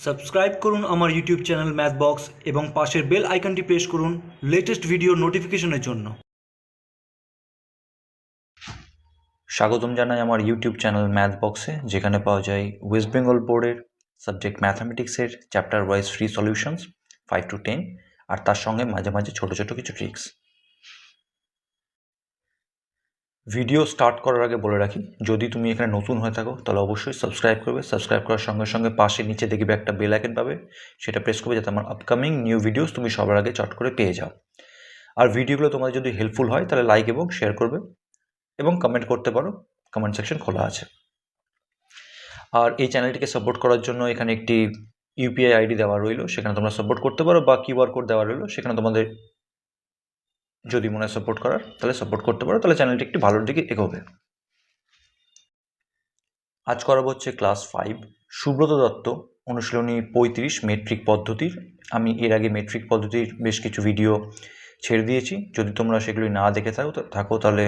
Subscribe করুন আমার YouTube channel math box এবং পাশের বেল আইকনটি প্রেস করুন লেটেস্ট ভিডিও নোটিফিকেশনের জন্য। স্বাগতম জানাই আমার ইউটিউব চ্যানেল ম্যাথ বক্সে যেখানে পাওয়া যায় ওয়েস্ট বেঙ্গল বোর্ডের subject ম্যাথামেটিক্সের chapter wise free solutions five to ten আর তার সঙ্গে মাঝে মাঝে ছোটো ছোটো কিছু ট্রিক্স ভিডিও স্টার্ট করার আগে বলে রাখি, যদি তুমি এখানে নতুন হয়ে থাকো, তাহলে অবশ্যই সাবস্ক্রাইব করবে। সাবস্ক্রাইব করার সঙ্গে সঙ্গে পাশে নিচে দেখবে একটা বেল আইকন পাবে। সেটা প্রেস করবে যাতে আমার আপকামিং নিউ ভিডিওস তুমি সবার আগে চট করে পেয়ে যাও। আর ভিডিওগুলো তোমাদের যদি হেল্পফুল হয়, তাহলে লাইক এবং শেয়ার করবে এবং কমেন্ট করতে পারো। কমেন্ট সেকশন খোলা আছে। আর এই চ্যানেলটিকে সাপোর্ট করার জন্য এখানে একটি ইউপিআই আইডি দেওয়া রইল। সেখানে তোমরা সাপোর্ট করতে পারো বা কিউআর কোড দেওয়া রইল। সেখানে তোমাদের যদি মনে সাপোর্ট করার, তাহলে সাপোর্ট করতে পারো, তাহলে চ্যানেলটি একটি ভালোর দিকে এগোবে। আজ করাবো হচ্ছে ক্লাস ফাইভ সুব্রত দত্ত, অনুশীলনী পঁয়ত্রিশ মেট্রিক পদ্ধতির। আমি এর আগে মেট্রিক পদ্ধতির বেশ কিছু ভিডিও ছেড়ে দিয়েছি। যদি তোমরা সেগুলি না দেখে থাকো থাকো, তাহলে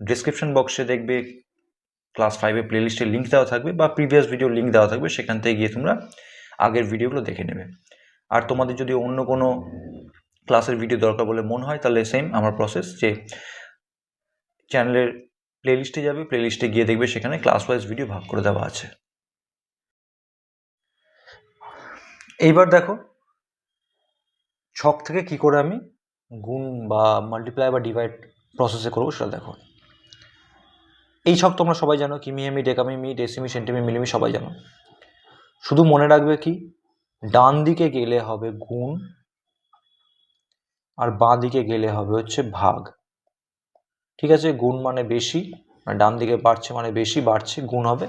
ডিসক্রিপশন বক্সে দেখবে ক্লাস ফাইভে প্লেলিস্টের লিঙ্ক দেওয়া থাকবে বা প্রিভিয়াস ভিডিও লিঙ্ক দেওয়া থাকবে, সেখান থেকে গিয়ে তোমরা আগের ভিডিওগুলো দেখে নেবে। আর তোমাদের যদি অন্য কোনো ক্লাসের ভিডিও দরকার বলে মনে হয়, তাহলে সেম আমার প্রসেস যে চ্যানেলের প্লেলিস্টে যাবে প্লেলিস্টে গিয়ে দেখবে সেখানে ক্লাস ওয়াইজ ভিডিও ভাগ করে দেওয়া আছে। এইবার দেখো, ছক থেকে কি করে আমি গুণ বা মাল্টিপ্লাই বা ডিভাইড প্রসেসে করব সেটা দেখো। এই ছক তোমরা সবাই জানো, কিমি হেমি ডেকামি, মি, ডেসিমি, সেন্টিমি, মিলিমি সবাই জানো। শুধু মনে রাখবে কি, ডান দিকে গেলে হবে গুণ আর বাঁ দিকে গেলে হবে হচ্ছে ভাগ। ঠিক আছে? গুণ মানে বেশি মানে ডান দিকে বাড়ছে মানে বেশি, বাড়ছে, গুণ হবে।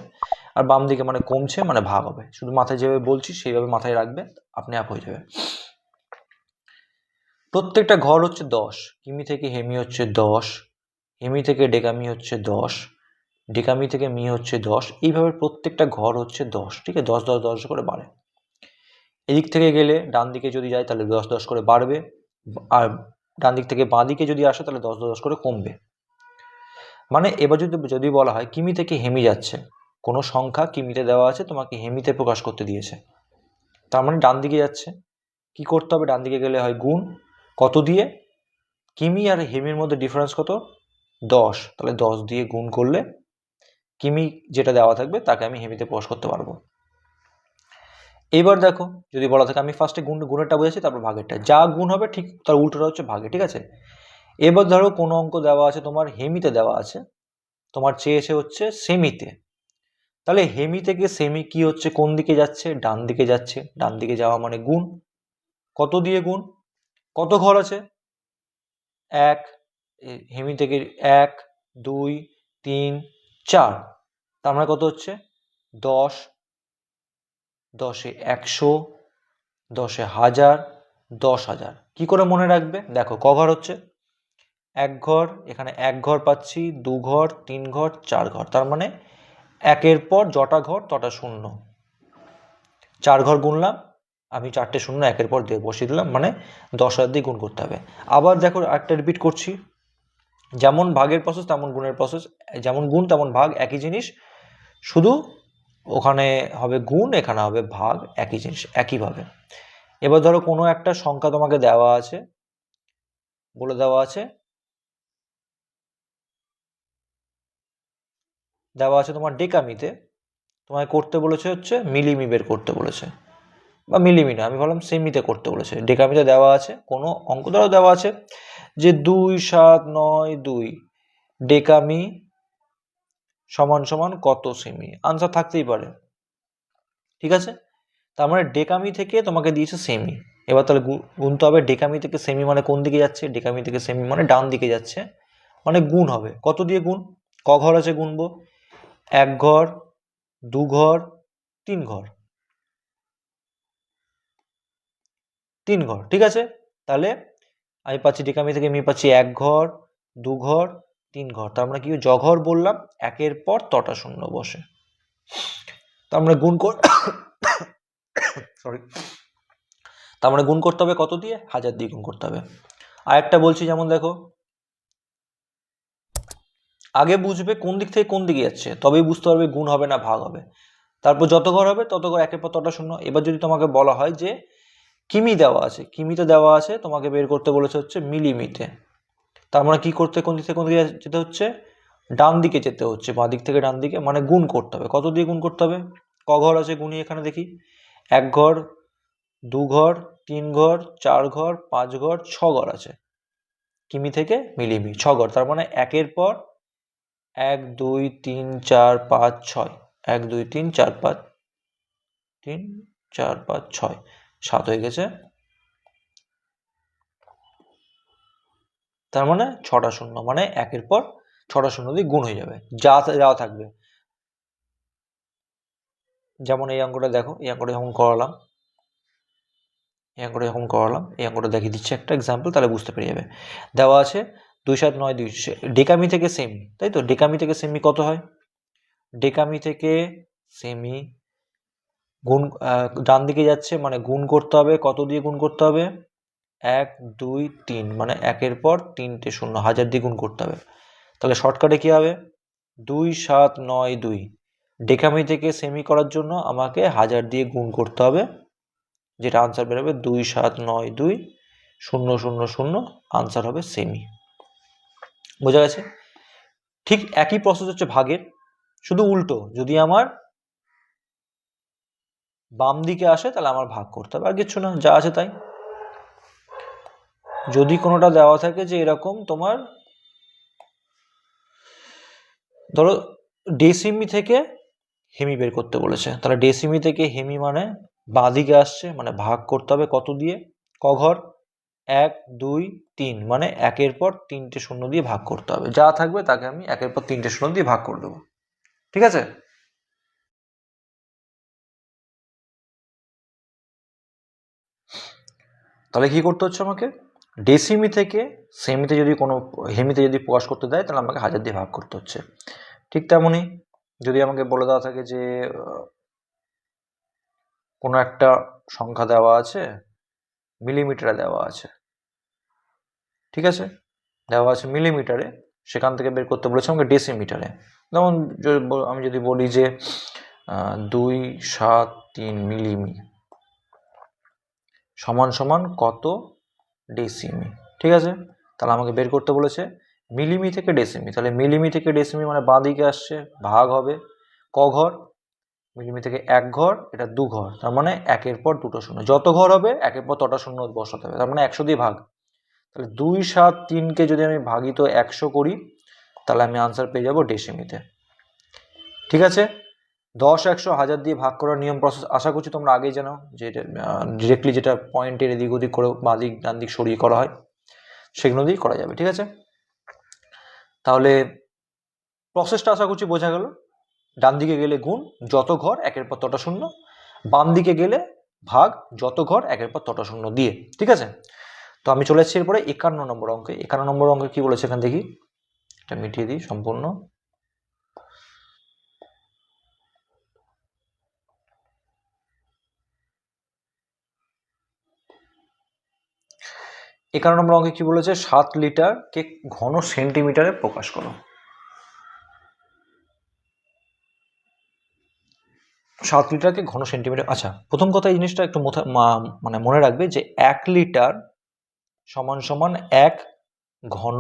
আর বাম দিকে মানে কমছে মানে ভাগ হবে। শুধু মাথায় যেভাবে বলছি, সেইভাবে মাথায় রাখবে আপনি আপ হয়ে যাবে প্রত্যেকটা ঘর হচ্ছে দশ। কিমি থেকে হেমি হচ্ছে দশ। হেমি থেকে ডেকামি হচ্ছে দশ। ডেকামি থেকে মি হচ্ছে দশ। এইভাবে প্রত্যেকটা ঘর হচ্ছে দশ। ঠিক আছে? দশ দশ দশ করে বাড়ে। এদিক থেকে গেলে ডান দিকে যদি যায় তাহলে দশ দশ করে বাড়বে। আর ডান দিক থেকে বাঁ দিকে যদি আসে, তাহলে দশ দশ করে কমবে। মানে এবার যদি যদি বলা হয়, কিমি থেকে হেমি যাচ্ছে। কোনো সংখ্যা কিমিতে দেওয়া আছে, তোমাকে হেমিতে প্রকাশ করতে দিয়েছে। তার মানে ডান দিকে যাচ্ছে। কি করতে হবে? ডান দিকে গেলে হয় গুণ। কত দিয়ে? কিমি আর হেমির মধ্যে ডিফারেন্স কত? দশ। তাহলে দশ দিয়ে গুণ করলে কিমি যেটা দেওয়া থাকবে, তাকে আমি হেমিতে প্রকাশ করতে পারব। এবার দেখো, যদি বলা থাকে আমি ফার্স্টে গুণ, গুণেরটা বুঝেছি তারপর ভাগেরটা। যা গুণ হবে ঠিক তার উল্টোটা হচ্ছে ভাগে, ঠিক আছে? এবার ধরো কোনো অঙ্ক দেওয়া আছে তোমার, হেমিতে দেওয়া আছে। তোমার চেয়েছে হচ্ছে সেমিতে। তাহলে হেমি থেকে সেমি কি হচ্ছে? কোন দিকে যাচ্ছে? ডান দিকে যাচ্ছে। ডান দিকে যাওয়া মানে গুণ। কত দিয়ে গুণ? কত ঘর আছে? এক হেমি থেকে এক, দুই, তিন, চার। তার মানে কত হচ্ছে? দশ দশে একশো, দশে হাজার, দশ হাজার। কি করে মনে রাখবে? দেখো ক ঘর হচ্ছে এক ঘর, এখানে এক ঘর পাচ্ছি, দু ঘর, তিন ঘর, চার ঘর। তার মানে একের পর যটা ঘর, তটা শূন্য। চার ঘর গুনলাম, আমি চারটে শূন্য একের পর দিয়ে বসিয়ে দিলাম মানে দশ হাজার দিয়ে গুণ করতে হবে। আবার দেখো একটা রিপিট করছি। যেমন ভাগের প্রসেস তেমন গুণের প্রসেস যেমন গুণ, তেমন ভাগ, একই জিনিস। শুধু ওখানে হবে গুণ, এখানে হবে ভাগ, একই জিনিস একইভাবে এবার ধরো কোনো একটা সংখ্যা তোমাকে দেওয়া আছে, বলে দেওয়া আছে দেওয়া আছে তোমার ডেকামিতে, তোমায় করতে বলেছে হচ্ছে মিলিমি বের করতে বলেছে। বা মিলিমি না, আমি ভাবলাম সেমিতে করতে বলেছে। ডেকামিতে দেওয়া আছে, কোনো অঙ্ক দ্বারাও দেওয়া আছে যে দুই, সাত, নয়, দুই, ডেকামি সমান সমান কত সেমি আনসার থাকতেই পারে। ঠিক আছে? তার মানে ডেকামি থেকে তোমাকে দিয়েছে সেমি এবার তাহলে গুনতে হবে ডেকামি থেকে সেমি মানে কোন দিকে যাচ্ছে? ডেকামি থেকে সেমি মানে ডান দিকে যাচ্ছে। মানে গুণ হবে। কত দিয়ে গুণ? ক ঘর আছে গুনবো? এক ঘর, দু ঘর, তিন ঘর। তিন ঘর। ঠিক আছে? তাহলে আমি পাচ্ছি ডেকামি থেকে, আমি পাচ্ছি এক ঘর, দু ঘর তিন ঘর। তার মানে কি জঘর বললাম? একের পর তটা শূন্য বসে। তার মানে গুণ কর সরি তার মানে গুণ করতে হবে কত দিয়ে? হাজার দিয়ে গুণ করতে হবে। আর একটা বলছি, যেমন দেখো। আগে বুঝবে কোন দিক থেকে কোন দিকে যাচ্ছে, তবেই বুঝতে পারবে গুণ হবে না ভাগ হবে। তারপর যত ঘর হবে, তত ঘর একের পর তটা শূন্য। এবার যদি তোমাকে বলা হয় যে, কিমি দেওয়া আছে, কিমিতে দেওয়া আছে, তোমাকে বের করতে বলেছে হচ্ছে মিলিমিতে। তার মানে কী করতে, কোন দিক থেকে, কোন দিকে যেতে হচ্ছে? ডান দিকে যেতে হচ্ছে, বাঁ দিক থেকে ডান দিকে মানে গুণ করতে হবে। কত দিয়ে গুণ করতে হবে? ক ঘর আছে গুণি এখানে দেখি। এক ঘর, দু ঘর, তিন ঘর, চার ঘর, পাঁচ ঘর, ছ ঘর আছে। কিমি থেকে মিলিমি, ছ ঘর, তার মানে একের পর এক, দুই, তিন, চার, পাঁচ, ছয়। এক, দুই, তিন, চার, পাঁচ, তিন, চার, পাঁচ, ছয়। সাত হয়ে গেছে। তার মানে ছটা শূন্য মানে একের পর ছটা শূন্য দিয়ে গুণ হয়ে যাবে। যা যাওয়া থাকবে। যেমন এই অঙ্কটা দেখো, এই অঙ্কটা যখন করালাম, এই অঙ্কটা যখন করালাম, এই অঙ্কটা দেখিয়ে দিচ্ছে একটা এক্সাম্পল তাহলে বুঝতে পেরে যাবে। দেওয়া আছে দুই সাত নয় দুই ডেকামি থেকে সেমি তাই তো? ডেকামি থেকে সেমি কত হয়? ডেকামি থেকে সেমি গুণ ডান দিকে যাচ্ছে মানে গুণ করতে হবে, কত দিয়ে গুণ করতে হবে? এক, দুই, তিন মানে একের পর তিনটে শূন্য, হাজার দিয়ে গুণ করতে হবে। তাহলে শর্টকাটে কি হবে? দুই, সাত, নয়, দুই। ডেকামি থেকে সেমি করার জন্য আমাকে হাজার দিয়ে গুণ করতে হবে। যেটা আনসার বেরোবে দুই, সাত, নয়, দুই, শূন্য শূন্য শূন্য আনসার হবে সেমি বোঝা গেছে? ঠিক একই প্রসেস হচ্ছে ভাগের, শুধু উল্টো। যদি আমার বাম দিকে আসে তাহলে আমার ভাগ করতে হবে, আর কিচ্ছু না, যা আছে তাই। যদি কোনোটা দেওয়া থাকে যে এরকম তোমার, ধরো ডেসিমি থেকে হেমি বের করতে বলেছে। তাহলে ডেসিমি থেকে হেমি মানে বাঁদিকে আসছে মানে ভাগ করতে হবে কত দিয়ে? ক ঘর? এক, দুই, তিন মানে একের পর তিনটে শূন্য দিয়ে ভাগ করতে হবে। যা থাকবে তাকে আমি একের পর তিনটে শূন্য দিয়ে ভাগ করে দেবো। ঠিক আছে? তাহলে কি করতে হচ্ছে আমাকে? ডেসিমি থেকে সেমিতে যদি কোনো হেমিতে যদি প্রকাশ করতে দেয়, তাহলে আমাকে হাজার দিয়ে ভাগ করতে হচ্ছে। ঠিক তেমনই যদি আমাকে বলে দেওয়া থাকে যে কোনো একটা সংখ্যা দেওয়া আছে মিলিমিটারে দেওয়া আছে। ঠিক আছে? দেওয়া আছে মিলিমিটারে সেখান থেকে বের করতে বলেছে আমাকে ডেসিমিটারে যেমন আমি যদি বলি যে দুই সাত তিন মিলিমি, সমান সমান কত? ডেসিমি, ঠিক আছে? তাহলে আমাকে বের করতে বলেছে মিলিমি থেকে ডেসিমি, তাহলে মিলিমি থেকে ডেসিমি মানে বাঁ দিকে আসছে, ভাগ হবে ক ঘর? মিলিমি থেকে এক ঘর, এটা দু ঘর, তার মানে একের পর দুটো শূন্য। যত ঘর হবে, একের পর তটা শূন্য বসাতে হবে, তার মানে একশো দিয়ে ভাগ। তাহলে দুই সাত তিনকে যদি আমি ভাগিত একশো করি, তাহলে আমি আনসার পেয়ে যাব ডেসিমিতে। ঠিক আছে? দশ, একশো, হাজার দিয়ে ভাগ করার নিয়ম প্রসেস আশা করছি তোমরা আগেই জানো যে ডিরেক্টলি যেটা পয়েন্টের এদিক ওদিক করে বাঁ দিক, ডান দিক সরিয়ে করা হয়, সেগুলো দিয়েই করা যাবে, ঠিক আছে? তাহলে প্রসেসটা আশা করছি বোঝা গেল। ডান দিকে গেলে গুণ, যত ঘর একের পর তটা শূন্য, বাম দিকে গেলে ভাগ, যত ঘর একের পর তটা শূন্য দিয়ে, ঠিক আছে? তো আমি চলে এসেছি এরপরে একান্ন নম্বর অঙ্কে। একান্ন নম্বর অঙ্কে কি বলেছে এখান দেখি এটা মিটিয়ে দিই, সম্পূর্ণ। একান্ন নম্বর অঙ্কে কি বলেছে? সাত লিটারকে ঘন সেন্টিমিটারে প্রকাশ করো। সাত লিটারকে ঘন সেন্টিমিটার আচ্ছা প্রথম কথা এই জিনিসটা একটু মানে মনে রাখবে যে এক লিটার সমান সমান এক ঘন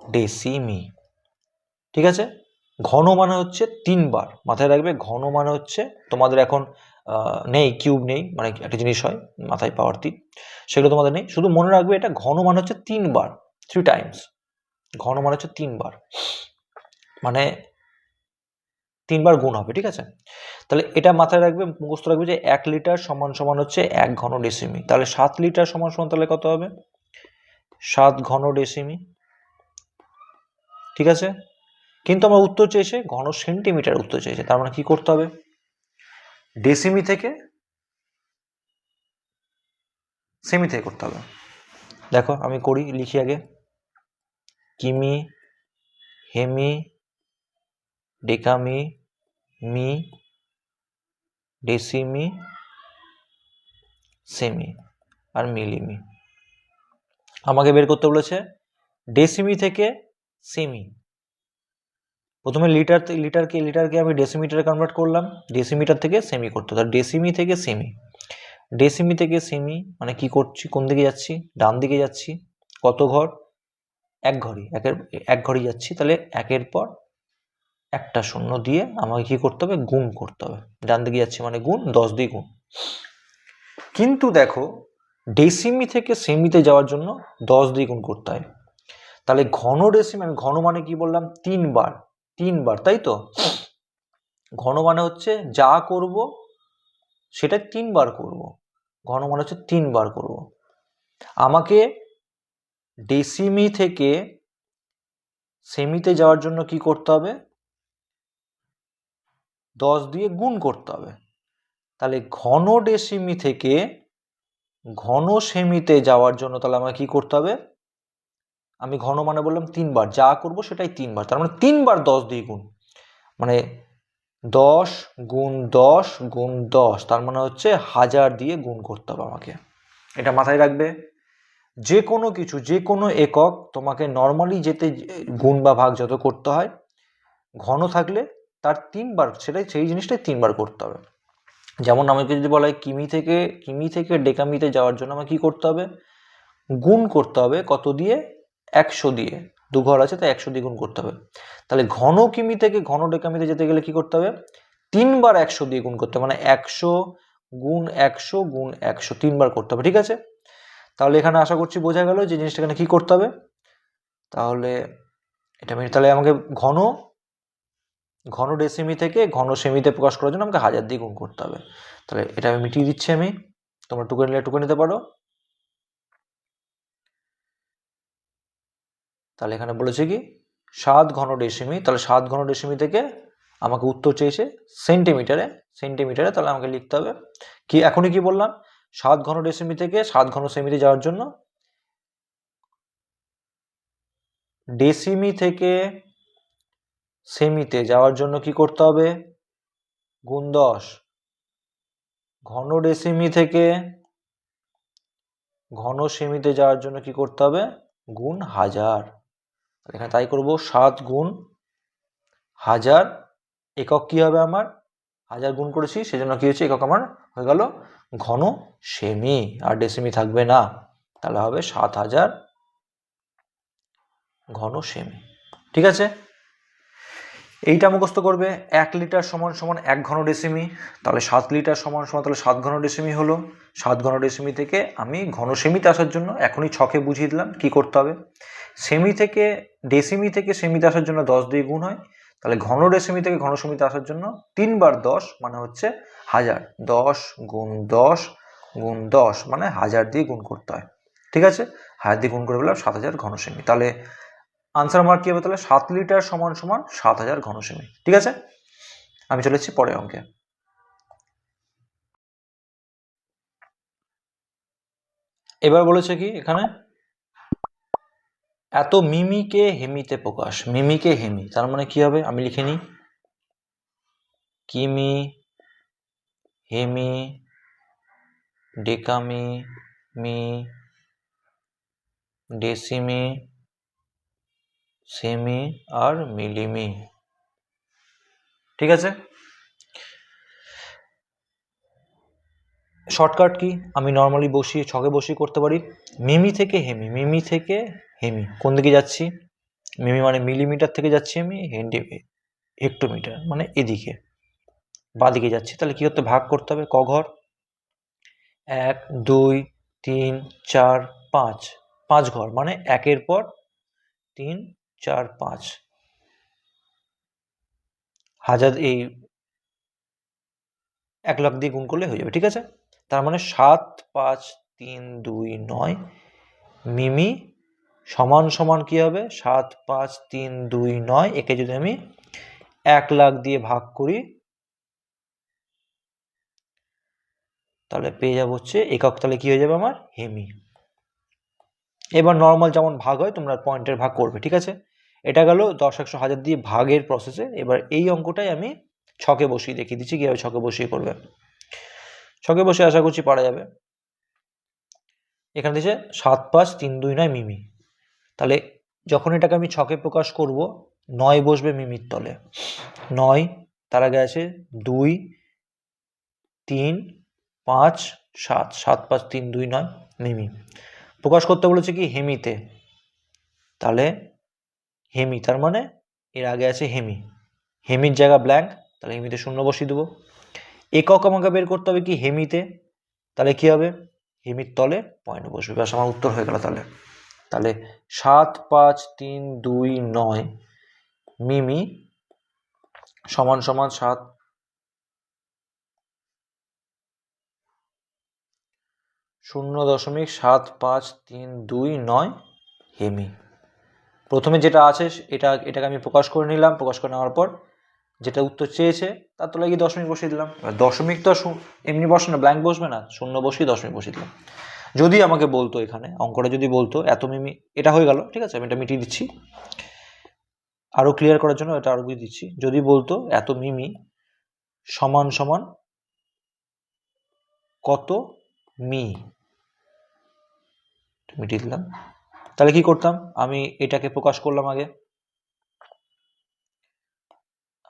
ডেসিমি। ঠিক আছে? ঘন মানে হচ্ছে তিনবার। মাথায় রাখবে, ঘন মানে হচ্ছে তোমাদের এখন নেই কিউব নেই মানে একটা জিনিস হয়, মাথায় পাওয়ার তিন সেগুলো তোমাদের নেই। শুধু মনে রাখবে এটা ঘন মানে হচ্ছে তিনবার থ্রি টাইমস ঘন মানে হচ্ছে তিনবার মানে তিনবার গুণ হবে, ঠিক আছে? তাহলে এটা মাথায় রাখবে, মুখস্থ রাখবে যে এক লিটার সমান সমান হচ্ছে এক ঘন ডেসিমি তাহলে সাত লিটার সমান সমান তাহলে কত হবে? সাত ঘন ডেসিমি ঠিক আছে? কিন্তু আমার উত্তর চেয়েছে, ঘন সেন্টিমিটার উত্তর চেয়েছে, তার মানে কি করতে হবে? ডেসিমি থেকে সেমি থেকে করতে হবে। দেখো, আমি করি, লিখি আগে। কিমি, হেমি, ডেকামি, মি, ডেসিমি, সেমি আর মিলিমি। আমাকে বের করতে বলেছে ডেসিমি থেকে সেমি প্রথমে লিটার লিটারকে লিটারকে আমি ডেসিমিটারে কনভার্ট করলাম। ডেসিমিটার থেকে সেমি করতে হবে। ডেসিমি থেকে সেমি ডেসিমি থেকে সেমি মানে কি করছি? কোন দিকে যাচ্ছি? ডান দিকে যাচ্ছি। কত ঘর? এক ঘরই। একের, এক ঘরই যাচ্ছি। তাহলে একের পর একটা শূন্য দিয়ে আমাকে কি করতে হবে? গুণ করতে হবে। ডান দিকে যাচ্ছি মানে গুণ, দশ দিয়ে গুণ। কিন্তু দেখো ডেসিমি থেকে সেমিতে যাওয়ার জন্য দশ দিয়ে গুণ করতে হয়। তাহলে ঘন ডেসিমি ঘন মানে কি বললাম? তিনবার। তিনবার, তাই তো? ঘন মানে হচ্ছে যা করব, সেটা তিনবার করব। ঘন মানে হচ্ছে তিনবার করব। আমাকে ডেসিমি থেকে সেমিতে যাওয়ার জন্য কি করতে হবে? দশ দিয়ে গুণ করতে হবে। তাহলে ঘন ডেসিমি থেকে ঘন সেমিতে যাওয়ার জন্য তাহলে আমাকে কি করতে হবে? আমি ঘন মানে বললাম তিনবার, যা করব সেটাই তিনবার, তার মানে তিনবার দশ দিয়ে গুণ। মানে দশ গুণ দশ গুণ দশ, তার মানে হচ্ছে হাজার দিয়ে গুণ করতে হবে আমাকে। এটা মাথায় রাখবে। যে কোনো কিছু যে কোনো একক তোমাকে নর্মালি যেতে গুণ বা ভাগ যত করতে হয়, ঘন থাকলে তার তিনবার, সেটাই, সেই জিনিসটাই তিনবার করতে হবে। যেমন আমাকে যদি বলা হয় কিমি থেকে কিমি থেকে ডেকামিতে যাওয়ার জন্য আমাকে কী করতে হবে? গুণ করতে হবে কত দিয়ে? একশো দিয়ে, দু ঘর আছে তাই একশো দিয়ে গুণ করতে হবে। তাহলে ঘন কিমি থেকে ঘন ডেকামিতে যেতে গেলে কি করতে হবে? তিনবার একশো দিয়ে গুণ করতে হবে মানে একশো গুণ একশো গুণ একশো তিনবার করতে হবে, ঠিক আছে? তাহলে এখানে আশা করছি বোঝা গেল যে জিনিসটা এখানে কী করতে হবে? তাহলে এটা আমি তাহলে আমাকে ঘন ঘন ডেসিমি থেকে ঘন সেমিতে প্রকাশ করার জন্য আমাকে হাজার দিয়ে গুণ করতে হবে। তাহলে এটা আমি মিটিয়ে দিচ্ছি আমি, তোমরা টুকে নিলে টুকে নিতে পারো। তাহলে এখানে বলেছে কি, সাত ঘন ডেসিমি তাহলে সাত ঘন ডেসিমি থেকে আমাকে উত্তর চেয়েছে সেন্টিমিটারে সেন্টিমিটারে তাহলে আমাকে লিখতে হবে কি, এখনই কি বললাম, সাত ঘন ডেসিমি থেকে সাত ঘন সেমিতে যাওয়ার জন্য ডেসিমি থেকে সেমিতে যাওয়ার জন্য কি করতে হবে, গুণ দশ ঘন ডেসিমি থেকে ঘন সেমিতে যাওয়ার জন্য কি করতে হবে, গুণ হাজার। এখানে তাই করব, সাত গুণ হাজার একক কি হবে আমার? হাজার গুণ করেছি, সেজন্য কি হয়েছে? একক আমার হয়ে গেল ঘন সেমি, আর ডেসিমি থাকবে না। তাহলে হবে সাত হাজার ঘন সেমি। ঠিক আছে? এইটা মুখস্থ করবে এক লিটার সমান সমান এক ঘন ডেসিমি তাহলে সাত লিটার সমান সমান, তাহলে সাত ঘন ডেসিমি হলো। সাত ঘন ডেসিমি থেকে আমি ঘন সেমিতে আসার জন্য এখনই ছকে বুঝিয়ে দিলাম কি করতে হবে। সেমি থেকে ডেসিমি থেকে সেমিতে আসার জন্য দশ দিয়ে গুণ হয়। তাহলে ঘন ডেসিমি থেকে ঘন সেমিতে আসার জন্য তিনবার দশ মানে হচ্ছে হাজার। দশ গুণ দশ গুণ দশ মানে হাজার দিয়ে গুণ করতে হয়। ঠিক আছে? হাজার দিয়ে গুণ করে বললাম সাত হাজার ঘন সেমি তাহলে আনসার মার্ক কী হবে তাহলে? সাত লিটার সমান সমান সাত হাজার ঘন সেমি ঠিক আছে? আমি চলে এসেছি পরের অঙ্কে। এবার বলেছে কি এখানে? এত মিমিকে হেমিতে প্রকাশ, মিমিকে হেমি, তার মানে কি হবে? আমি লিখে নিই। কিমি, হেমি, ডেকামি, মি, ডেসিমি সেমি আর মিলিমি। ঠিক আছে? Shortcut key? আমি নর্মালি বসিয়ে, ছকে বসিয়ে করতে পারি। মিমি থেকে হেমি, মিমি থেকে হেমি। কোন দিকে যাচ্ছি? মিমি মানে মিলিমিটার থেকে যাচ্ছি আমি হেন্ডি হেক্টোমিটার মানে এদিকে। বাদিকে যাচ্ছি। তাহলে কী করতে ভাগ করতে হবে। ক ঘর? এক, দুই, তিন, চার, পাঁচ। পাঁচ ঘর মানে একের পর তিন চার, পাঁচ। হাজার এই এক লাখ দিয়ে গুণ করলে হয়ে যাবে, ঠিক আছে? তার মানে সাত, পাঁচ, তিন, দুই, নয়। মিমি সমান সমান কি হবে? সাত, পাঁচ, তিন, দুই, নয়। একে যদি আমি এক লাখ দিয়ে ভাগ করি, তাহলে পেয়ে যাব হচ্ছে একক। তাহলে কি হয়ে যাবে আমার? হেমি। এবার নর্মাল যেমন ভাগ হয়, তোমরা পয়েন্টের ভাগ করবে, ঠিক আছে? এটা গেল দশ একশো হাজার দিয়ে ভাগের প্রসেসে এবার এই অঙ্কটাই আমি ছকে বসিয়ে দেখিয়ে দিচ্ছি কীভাবে ছকে বসিয়ে করবে ছকে বসে আশা করছি পারা যাবে। এখানে দিয়েছে সাত পাঁচ তিন দুই নয় মিমি। তাহলে যখন এটাকে আমি ছকে প্রকাশ করব, নয় বসবে মিমির তলে। নয়, তার আগে আছে দুই, তিন, পাঁচ, সাত। সাত পাঁচ তিন দুই নয় মিমি। প্রকাশ করতে বলেছে কি হেমিতে। তাহলে হেমি, তার মানে এর আগে আছে হেমি। হেমির জায়গা ব্ল্যাঙ্ক তাহলে হেমিতে শূন্য বসিয়ে দেবো। একক আমাকে বের করতে হবে কি হেমিতে? তাহলে কি হবে? হেমির তলে পয়েন্ট বসবে। ব্যাস, আমার উত্তর হয়ে গেল তাহলে। তাহলে সাত, পাঁচ, তিন, দুই, নয়, মিমি সমান সমান সাত। শূন্য দশমিক সাত, পাঁচ, তিন, দুই, নয়, হেমি। প্রথমে যেটা আছে, এটা, এটাকে আমি প্রকাশ করে নিলাম, প্রকাশ করে নেওয়ার পর যেটা উত্তর চেয়েছে, তার তো গিয়ে দশমিক বসিয়ে দিলাম। দশমিক তো এমনি বসে না ব্ল্যাঙ্ক বসবে না, শূন্য বসিয়ে দশমিক বসিয়ে দিলাম। যদি আমাকে বলতো এখানে, অঙ্কটা যদি বলতো, এত মিমি, এটা হয়ে গেল, ঠিক আছে, আমি এটা মিটিয়ে দিচ্ছি। আরও ক্লিয়ার করার জন্য এটা আরও দিচ্ছি। যদি বলতো এত মিমি সমান সমান কত মি? মিটিয়ে দিলাম। তাহলে কি করতাম? আমি এটাকে প্রকাশ করলাম আগে।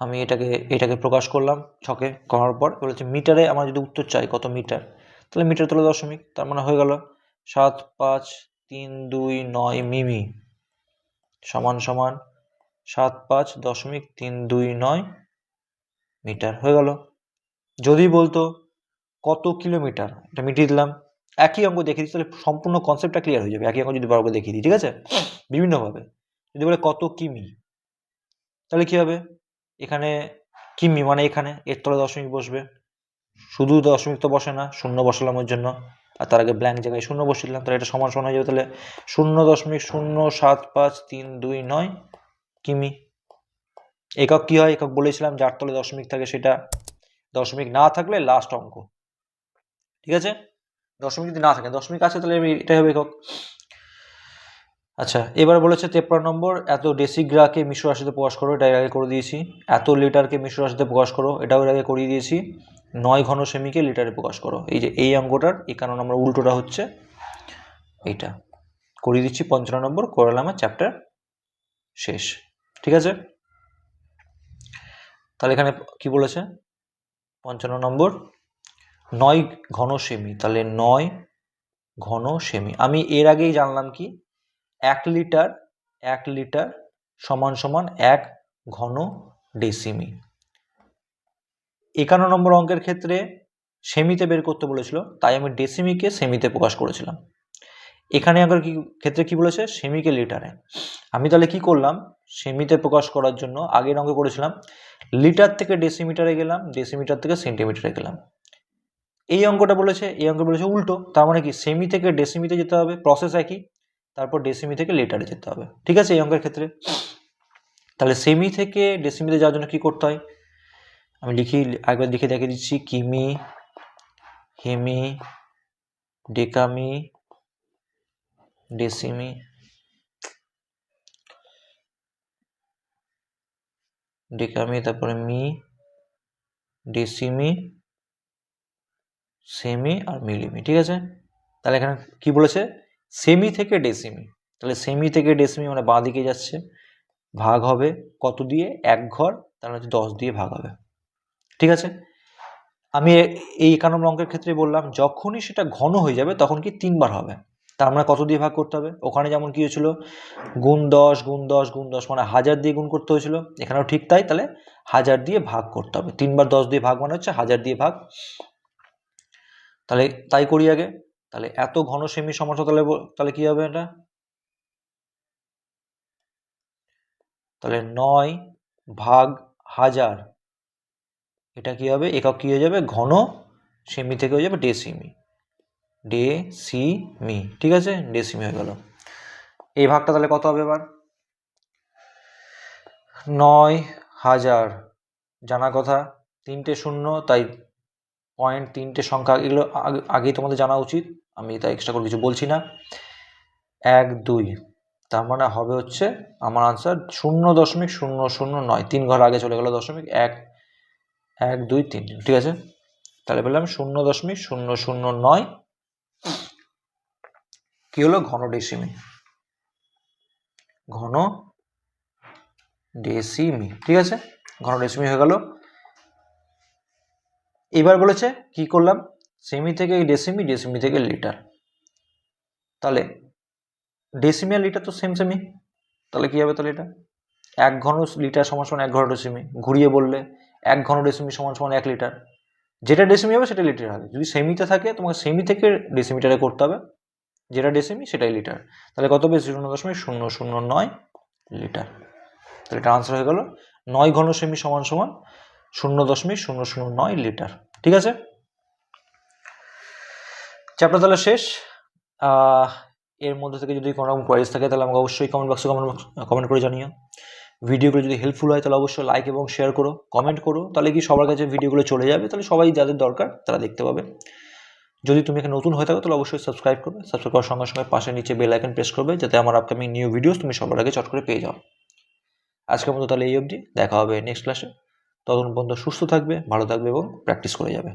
আমি এটাকে এটাকে প্রকাশ করলাম ছকে, করার পর বলেছে মিটারে আমার যদি উত্তর চাই কত মিটার? তাহলে মিটার তোলে দশমিক, তার মানে হয়ে গেল সাত, পাঁচ, তিন, দুই, নয় মিমি। সমান সমান সাত, পাঁচ, দশমিক, তিন, দুই, নয় মিটার। হয়ে গেল। যদি বলতো কত কিলোমিটার? এটা মিটিয়ে দিলাম। একই অঙ্ক দেখিয়ে দিই তাহলে সম্পূর্ণ কনসেপ্টটা ক্লিয়ার হয়ে যাবে। একই অঙ্ক যদি বারবার করে দেখিয়ে দিই, ঠিক আছে? বিভিন্নভাবে। যদি বলে কত কিমি, তাহলে কি হবে? এখানে কিমি মানে এখানে, এর তলে দশমিক বসবে। শুধু দশমিক তো বসে না, শূন্য বসালাম ওর জন্য, আর তার আগে ব্ল্যাঙ্ক জায়গায় শূন্য বসিয়ে দিলাম তাহলে এটা সমান সমান হয়ে যাবে। তাহলে শূন্য দশমিক শূন্য সাত পাঁচ তিন দুই নয় কিমি। একক কি হয়? একক বলেছিলাম, যার তলে দশমিক থাকে সেটা দশমিক না থাকলে লাস্ট অঙ্ক। ঠিক আছে? দশমিক যদি না থাকে, দশমিক আছে তাহলে এটাই হবে একক। আচ্ছা এবার বলেছে তেপ্পান্ন নম্বর, এত ডেসিগ্রাকে মিশ্র রাশিতে প্রকাশ করো, এটা এর আগে করে দিয়েছি। এত লিটারকে মিশ্র রাশিতে প্রকাশ করো, এটাও এর আগে করিয়ে দিয়েছি। নয় ঘন সেমিকে লিটারে প্রকাশ করো। এই যে এই অঙ্কটার একান্ন নম্বর উল্টোটা হচ্ছে এইটা। করিয়ে দিচ্ছি পঞ্চান্ন নম্বর, করলাম চ্যাপ্টার শেষ। ঠিক আছে? তাহলে এখানে কি বলেছে? পঞ্চান্ন নম্বর নয় ঘন সেমি, তাহলে নয় ঘন সেমি। আমি এর আগেই জানলাম কি, এক লিটার এক লিটার সমান সমান এক ঘন ডেসিমি। একান্ন নম্বর অঙ্কের ক্ষেত্রে সেমিতে বের করতে বলেছিল, তাই আমি ডেসিমিকে সেমিতে প্রকাশ করেছিলাম। এখানে আবার কি, ক্ষেত্রে কি বলেছে? সেমিকে লিটারে। আমি তাহলে কি করলাম? সেমিতে প্রকাশ করার জন্য আগের অঙ্কে করেছিলাম, লিটার থেকে ডেসিমিটারে গেলাম, ডেসিমিটার থেকে সেন্টিমিটারে গেলাম। এই অঙ্কটা বলেছে, এই অঙ্ক বলেছে উল্টো। তার মানে কি? সেমি থেকে ডেসিমিতে যেতে হবে প্রসেস একই, তারপর ডেসিমি থেকে লেটারে যেতে হবে। ঠিক আছে এই অঙ্কের ক্ষেত্রে? তাহলে সেমি থেকে ডেসিমিতে যাওয়ার জন্য কি করতে হয়? আমি লিখি, একবার লিখে দেখে দিচ্ছি, কিমি, হেমি, ডেকামি ডেসিমি ডেকামি, তারপরে মি ডেসিমি সেমি আর মিলিমি, ঠিক আছে? তাহলে এখানে কি বলেছে? সেমি থেকে ডেসিমি। তাহলে সেমি থেকে ডেসিমি মানে বাঁ দিকে যাচ্ছে, ভাগ হবে কত দিয়ে? এক ঘর, তাহলে হচ্ছে দশ দিয়ে ভাগ হবে। ঠিক আছে? আমি এই একান্ন অঙ্কের ক্ষেত্রে বললাম, যখনই সেটা ঘন হয়ে যাবে তখন কি তিনবার হবে? তার মানে কত দিয়ে ভাগ করতে হবে? ওখানে যেমন কি হয়েছিল? গুণ দশ গুণ দশ গুণ দশ মানে হাজার দিয়ে গুণ করতে হয়েছিল। এখানেও ঠিক তাই, তাহলে হাজার দিয়ে ভাগ করতে হবে। তিনবার দশ দিয়ে ভাগ মানে হচ্ছে হাজার দিয়ে ভাগ তাহলে তাই করি আগে। তাহলে এত ঘন সেমি সমস্যা, তাহলে তাহলে কি হবে এটা? তাহলে নয় ভাগ হাজার, এটা কি হবে? একক কি হয়ে যাবে? ঘন সেমি থেকে হয়ে যাবে ডেসিমি। ডে সি মি ঠিক আছে? ডেসিমি হয়ে গেল। এই ভাগটা তাহলে কত হবে এবার? নয় হাজার, জানা কথা। তিনটে শূন্য, তাই পয়েন্ট তিনটে সংখ্যা, এগুলো আগে- আগেই তোমাদের জানা উচিত। আমি এটা এক্সট্রা করে কিছু বলছি না। এক, দুই। তার মানে হবে হচ্ছে, আমার আনসার শূন্য দশমিক শূন্য শূন্য নয়। তিন ঘর আগে চলে গেল দশমিক এক এক, দুই, তিন ঠিক আছে? তাহলে বললাম শূন্য দশমিক শূন্য শূন্য নয়। কি হলো? ঘন ডেসিমি ঘন ডেসিমি ঠিক আছে? ঘন ডেসিমি হয়ে গেল। এবার বলেছে, কি করলাম? সেমি থেকে ডেসিমি ডেসিমি থেকে লিটার তাহলে ডেসিমি আর লিটার তো সেম সেমি তাহলে কি হবে তাহলে এটা? এক ঘন লিটার সমান সমান এক ঘন ডেসিমি ঘুরিয়ে বললে এক ঘন ডেসিমি সমান সমান এক লিটার যেটা ডেসিমি হবে সেটা লিটার হবে। যদি সেমিতে থাকে, তোমাকে সেমি থেকে ডেসিমিটারে করতে হবে। যেটা ডেসিমি সেটাই লিটার তাহলে কত বেশি শূন্য দশমিক শূন্য শূন্য নয় লিটার তাহলে এটা আনসার হয়ে গেল। নয় ঘন সেমি সমান সমান শূন্য দশমিক শূন্য শূন্য নয় লিটার। ঠিক আছে? চ্যাপ্টার তাহলে শেষ। এর মধ্যে থেকে যদি কোনো রকম কোয়ারিজ থাকে, তাহলে আমাকে অবশ্যই কমেন্ট বক্সে কমেন্ট কমেন্ট করে জানিও। ভিডিওগুলো যদি হেল্পফুল হয়, তাহলে অবশ্যই লাইক এবং শেয়ার করো কমেন্ট করো। তাহলে কি সবার কাছে ভিডিওগুলো চলে যাবে? তাহলে সবাই যাদের দরকার, তারা দেখতে পাবে। যদি তুমি এখানে নতুন হয়ে থাকো, তাহলে অবশ্যই সাবস্ক্রাইব করবে। সাবস্ক্রাইব করার সঙ্গে সঙ্গে পাশে নিচে বেল আইকন প্রেস করবে, যাতে আমার আপকামিং নিউ ভিডিওস তুমি সবার আগে চট করে পেয়ে যাও। আজকের মতো তাহলে এই অবধি। দেখা হবে নেক্সট ক্লাসে ততক্ষণ পর্যন্ত সুস্থ থাকবে ভালো থাকবে এবং প্র্যাকটিস করে যাবে।